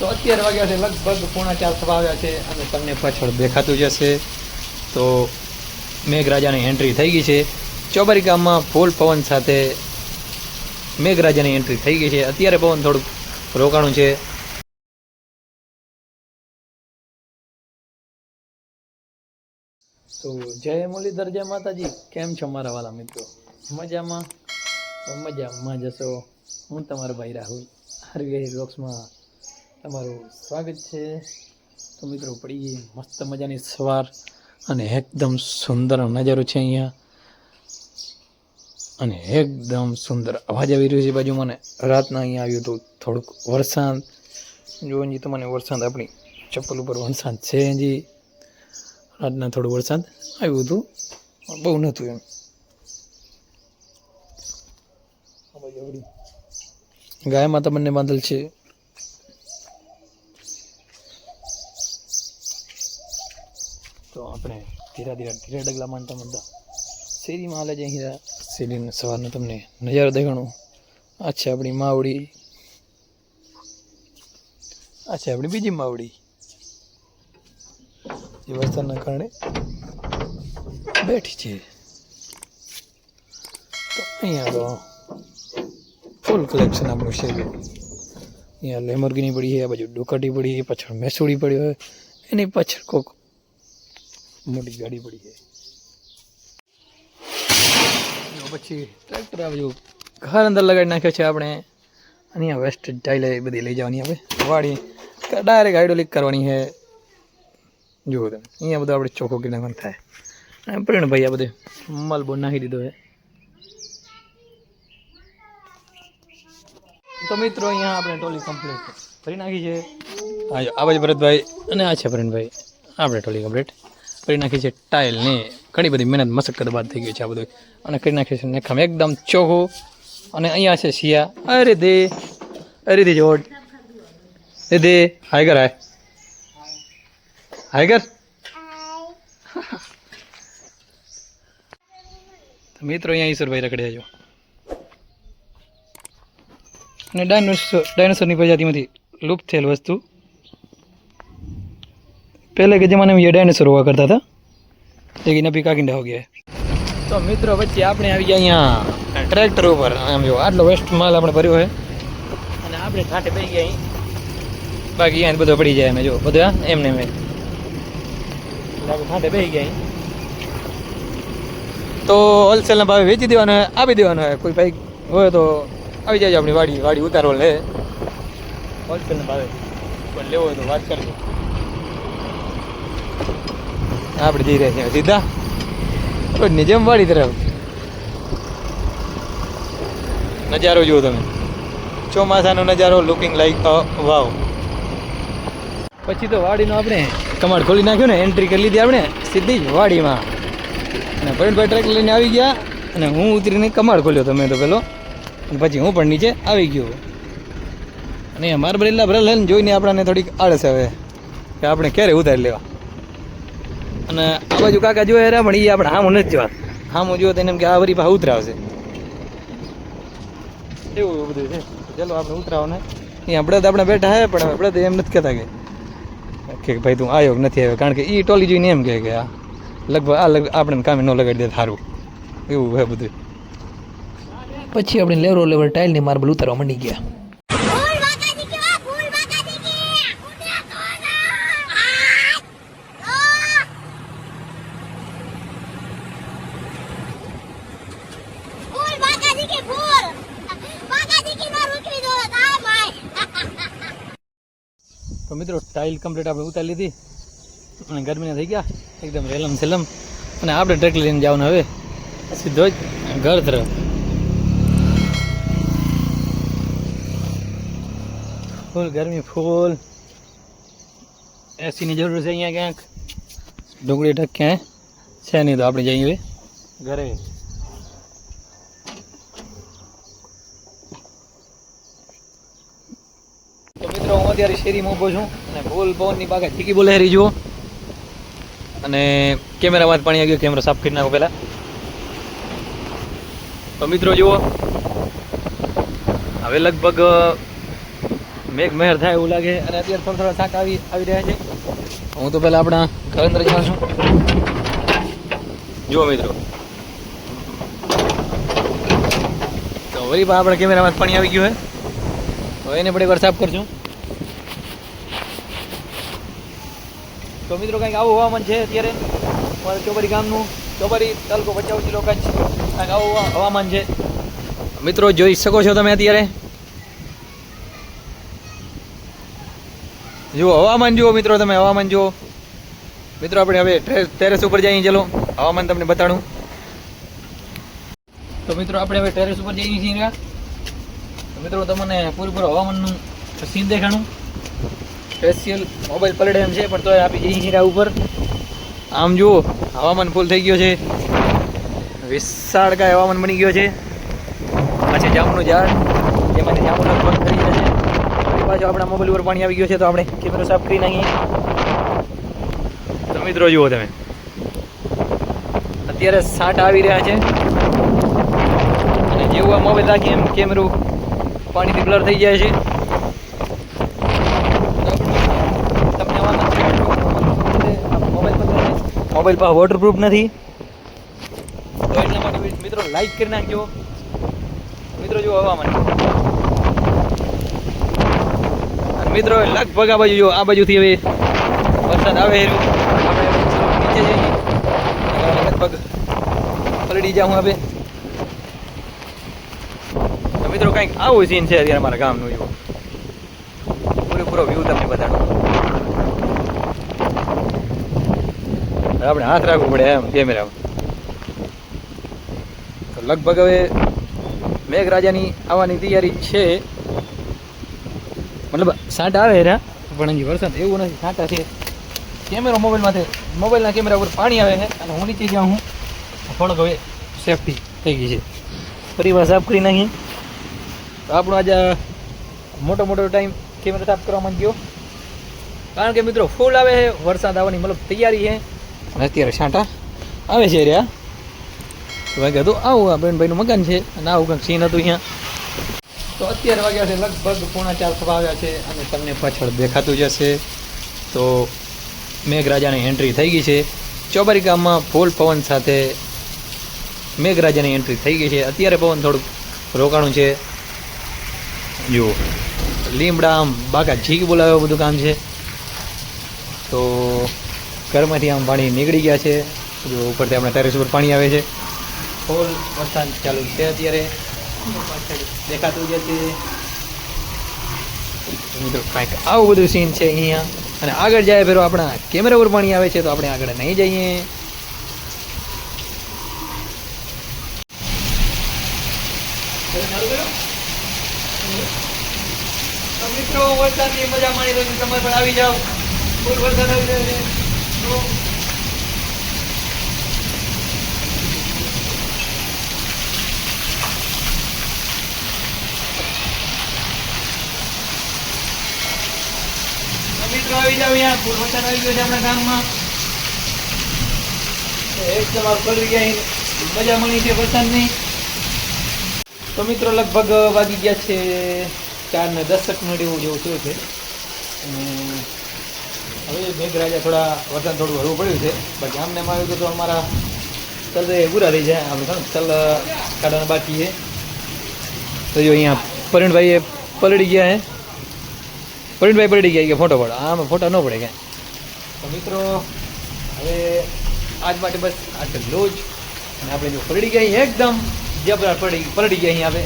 તો અત્યારે વાગ્યા છે, લગભગ પોણા ચાર થવા આવ્યા છે અને તમને પાછળ દેખાતું જશે તો મેઘરાજાની એન્ટ્રી થઈ ગઈ છે. ચોબારી ગામમાં ફૂલ પવન સાથે મેઘરાજાની એન્ટ્રી થઈ ગઈ છે. અત્યારે પવન થોડુંક રોકાણું છે. તો જય મુરલીધર, જય માતાજી. કેમ છો મારા વાલા મિત્રો? મજામાં? મજામાં જશો હું તમારો ભાઈ રાહુલ. હરવી બ્લોગ્સમાં તમારું સ્વાગત છે. તો મિત્રો, પડી મસ્ત મજાની સવાર અને એકદમ સુંદર નજારો છે અહીંયા. અને એકદમ સુંદર અવાજ આવી રહ્યો છે બાજુ મને રાતના અહીંયા આવ્યું હતું થોડુંક વરસાદ. જી તમને વરસાદ આપણી ચપ્પલ ઉપર વરસાદ છે હજી રાતના થોડું વરસાદ આવ્યું હતું બહુ નહોતું એમ. ગાયમાં તમને બાંધેલ છે તો આપણે ધીરા ધીરા ધીરા ડગલા માંડતા માંડતા શેરીમાં હાલે છે અહીંયા. શેરીને સવારનો તમને નજારો દેખાણો. આ છે આપણી માવડી. આ છે આપણી બીજી માવડી. જે વરસાદના કારણે બેઠી છે. તો અહીંયા તો ફૂલ કલેક્શન આપણું છે અહીંયા લેમરગીની પડી છે, આ બાજુ ડુકાટી પડી છે, પાછળ મેસુડી પડી હોય, એની પાછળ કોક મોટી ગાડી પડી છે. પછી ટ્રેક્ટર આ બાજુ ઘર અંદર લગાડી નાખ્યો છે આપણે. અહીંયા વેસ્ટ ટાઈલે બધી લઈ જવાની હવે. વાડી. ડાયરેક્ટ હાઇડ્રોલિક કરવાની છે. જુઓ તમે. અહીંયા બધું આપણે ચોખ્ખો કરી નાખવાનું થાય. અને પ્રેરણભાઈ આ બધે માલ બોલ નાખી દીધો છે. તો મિત્રો અહીંયા આપણે ટોલી કમ્પ્લીટ કરી નાખી છે. હા આ બાજુ ભરતભાઈ અને આ છે પ્રેણભાઈ આપણે ટોલી કમ્પ્લીટ કરી નાખી છે ટાઇલ ને ઘણી બધી મહેનત મશક્કત બાદ થઈ ગઈ છે આ બધું. અને કરી નાખી છે નેખામ. એકદમ ચોહો અને અહીંયા છે શિયા. અરે દે. અરે દે જોડ. એ દે. હાય કર હાય. હાય કર મિત્રો અહીંયા ઈશ્વરભાઈ રખડ્યા જો. અને ડાયનોસોર ડાયનોસોરની પ્રજાતિમાંથી લુપ્ત થયેલ વસ્તુ पहले के ज़माने में ये डायनासोर हुआ करता था लेकिन अभी काकिंडा हो गया है તો મિત્રો વચ્ચે આપણે આવી ગયા અહીંયા ટ્રેક્ટર ઉપર આમ જો આટલો વેસ્ટ માલ આપણે ભર્યો છે અને આપણે ઠાઠે પડી ગયા અહીં બાકી અહીંયા બધો પડી જાય અમે જો બધું હા એમને એમ એટલે આપણે ઠાઠે બેસી ગયા અહીં તો હોલસેલના ભાવે વેચી દેવાનો હોય આપી દેવાનો હોય કોઈ ભાઈ હોય તો આવી જાય આપણી વાડી વાડી ઉતારવા લે હોલસેલના ભાવે પણ લેવો હોય તો વાત કરજો આપણે જઈ રહ્યા છીએ સીધા. રોજની જેમ વાડી તરફ. નજારો જુઓ તમે. ચોમાસાનો નજારો લુકિંગ લાઈક વાવ પછી તો વાડીનો આપણે કમાડ ખોલી નાખ્યો ને એન્ટ્રી કરી લીધી આપણે, સીધી જ વાડીમાં. અને પ્રવીણભાઈ ટ્રેક લઈને આવી ગયા, અને હું ઉતરીને કમાડ ખોલ્યો તમે તો પેલો. પછી હું પણ નીચે આવી ગયો. અને મારા બરેલા ભરેલ જોઈને આપણને થોડીક આળસ આવે. કે આપણે ક્યારે ઉતારી લેવા? અને આ બાજુ કાકા જોયા રહ્યા પણ એ આપણે હામું નથી જોવા. હામું જોયો તો એને એમ કે આ વરી પાસે ઉતરાવશે. એવું બધું છે. ચાલો આપણે ઉતરાવો ને એ આપણે તો આપણે બેઠા હે, પણ આપણે તો એમ નથી કહેતા કે કે ભાઈ તું આવ્યો નથી આવ્યો, કારણ કે એ ટોલી જોઈને એમ કહે કે આ લગભગ આ લગ આપણે કામે ન લગાડી દે સારું એવું હે બધું. પછી આપણે લેવરો લેવર ટાઇલની માર્બલ ઉતારવા માંડી ગયા ફૂલ બાકા દીકરા ફૂલ બાકા દીકરી ઉઠ્યા કોના આ ફૂલ બાકા દીકરી ફૂલ બાકા દીકરી નો રૂકવી દો તા ભાઈ તો મિત્રો ટાઇલ કમ્પ્લીટ આપણે ઉતારી લીધી અને ગરમીના થઈ ગયા. એકદમ રેલમ સેલમ. અને આપણે ટ્રેક લઈને જવાનું હવે. સીધો જ ઘર તરફ. ફૂલ ગરમી, ફૂલ. એસીની જરૂર છે અહીંયા ક્યાંક. ડુંગળી ઢક ક્યાંય છે નહીં તો આપણે જઈએ ઘરે તો મિત્રો હું અત્યારે શેરીમાં ઊભો છું અને બોલ પવનની બાગા ચીકી બોલે હેરી જુઓ અને કેમેરામાં પાણી આવી ગયો કેમેરો સાફ કરી નાખો પહેલાં. તો મિત્રો જુઓ, હવે લગભગ મેઘ મહેર થાય એવું લાગે અને અત્યારે થોડા થોડા શાક આવી આવી રહ્યા છે. હું તો પહેલાં આપણા ઘર અંદર જાઉં છું. જુઓ મિત્રો. તો વળી પણ આપણા કેમેરામાં પાણી આવી ગયું હે. તો એને પણ એકવાર સાફ કરશું. તો મિત્રો કંઈક આવું હવામાન છે અત્યારે? અમારા ચોબરી ગામનું ચોબરી તાલુકો ભચાઉ જિલ્લો કચ્છ કંઈક આવું હવામાન છે. મિત્રો, જોઈ શકો છો તમે અત્યારે? જુઓ, હવામાન જુઓ મિત્રો તમે, હવામાન જુઓ. મિત્રો, આપણે હવે ટેરેસ ઉપર જઈએ, ચલો. હવામાન તમને બતાડું. તો મિત્રો, આપણે હવે ટેરેસ ઉપર જઈએ છીએ મિત્રો, તમને પૂરેપૂરું હવામાનનું સીન દેખાણું સ્પેશિયલ મોબાઈલ પલડે એમ છે, પણ તોય આપી જઈએ હીરા ઉપર. આમ જુઓ, હવામાન ફૂલ થઈ ગયો છે. વિશાળ કાંઈ હવામાન બની ગયો છે. આ છે જામનું ઝાડ, જેમાંથી જામુનો ગયા છે ફરી પાછું આપણા મોબાઈલ ઉપર પાણી આવી ગયું છે, તો આપણે કેમેરો સાફ કરી નાખીએ. તો મિત્રો જુઓ તમે. અત્યારે સાઠ આવી રહ્યા છે. અને જેવું આ મોબાઈલ રાખીએ એમ કેમેરો પાણીથી બ્લર થઈ જાય છે તમને મોબાઈલ મોબાઈલ પાસે વોટરપ્રૂફ નથી. તો એટલા માટે મિત્રો લાઈક કરી નાખજો. મિત્રો જો હવામાન મિત્રો, લગભગ આ બાજુ જો આ બાજુથી હવે વરસાદ આવે આપણે નીચે જઈએ. લગભગ પલટી જાઉં હવે. મિત્રો, કંઈક આવું સીન છે અત્યારે મારા ગામનું એવું પૂરેપૂરો વ્યૂ તમને બતાડું. આપણે હાથ રાખવું પડે એમ કેમેરામાં તો લગભગ હવે મેઘરાજાની આવવાની તૈયારી છે. મતલબ સાંટા આવે રા પણ હજી વરસાદ એવું નથી, સાંટા છે. કેમેરો મોબાઈલમાંથી મોબાઈલના કેમેરા ઉપર પાણી આવે છે, અને હું નીચે જાઉં હું થોડોક હવે સેફટી થઈ ગઈ છે. ફરી સાફ કરી નાખી તો આપણો આજે મોટો મોટો ટાઈમ કેમેરા સાફ કરવા માંગ્યો કારણ કે મિત્રો ફૂલ આવે છે, વરસાદ આવવાની મતલબ તૈયારી છે. અને અત્યારે છાંટા આવે છે રહ્યા તો મેં કીધું, આવું આ બેનભાઈનું મકાન છે અને આવું કંઈક સીન હતું અહીંયા. તો અત્યારે વાગ્યા છે, લગભગ પોણા ચાર થવા આવ્યા છે અને તમને પાછળ દેખાતું જ હશે. તો મેઘરાજાની એન્ટ્રી થઈ ગઈ છે. ચોબારી ગામમાં ફૂલ પવન સાથે મેઘરાજાની એન્ટ્રી થઈ ગઈ છે. અત્યારે પવન થોડુંક રોકાણું છે. જુઓ લીમડા આમ બાકા ઝીક બોલાવે બધું કામ છે. તો ઘરમાંથી આમ પાણી નીકળી ગયા છે. જો ઉપરથી આપણે ટેરેસ ઉપર પાણી આવે છે. ફૂલ વરસાદ ચાલુ છે અત્યારે. દેખાતું જ છે મિત્રો કાંઈક આવું બધું સીન છે અહીંયા. અને આગળ જાય પેલો આપણા કેમેરા ઉપર પાણી આવે છે તો આપણે આગળ નહીં જઈએ. મિત્રો વરસાદની મજા માણી રહ્યો તમે પણ આવી જાઓ. ફૂલ વરસાદ આવી રહ્યો છે. મિત્રો, આવી જાવ અહીંયા. ફૂલ વરસાદ આવી ગયો છે આપણા ગામમાં. એકદમ પલળી ગયા મજા મળી છે વરસાદની. તો મિત્રો, લગભગ વાગી ગયા છે ચાર ને દસ મિનિટ એવું જેવું થયું છે. હવે મેઘરાજા થોડા વરસાદ થોડું હળવું પડ્યું છે, બાકી આમને ને આવ્યું તો અમારા તલ એ પૂરા થઈ જાય આપણે ચલ કાઢવાના બાકી છે. તો જો અહીંયા પરણભાઈએ પલડી ગયા હે. પરિણભાઈ પલડી ગયા કે ફોટો પડો. આમાં ફોટો ન પડે ક્યાં તો મિત્રો, હવે આજ માટે બસ આટલું જ. અને આપણે જો પલડી ગયા એકદમ, જબરા પડી પલડી ગયા અહીંયા આવે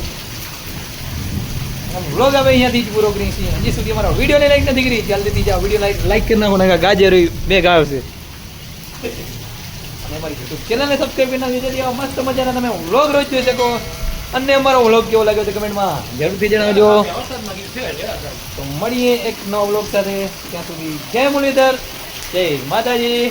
વ્લોગ આવે અહીંયાથી જ પૂરો કરી છીએ. હજી સુધી અમારા વિડીયોને લાઈક નથી કરી. જલ્દીથી જાઓ વીડિયો લાઈક લાઈક કરી નાખો ને ગાજર બેગ આવશે અને અમારી યુટ્યુબ ચેનલને સબસ્ક્રાઈબ કરી નાખજો જેથી મસ્ત મજાના તમે વ્લોગ રોજ જોઈ શકો. અને અમારો વ્લોગ કેવો લાગ્યો છે કમેન્ટમાં જરૂરથી જણાવજો. તો મળીએ એક નવો વ્લોગ સાથે. ત્યાં સુધી જય મુરલીધર જય માતાજી.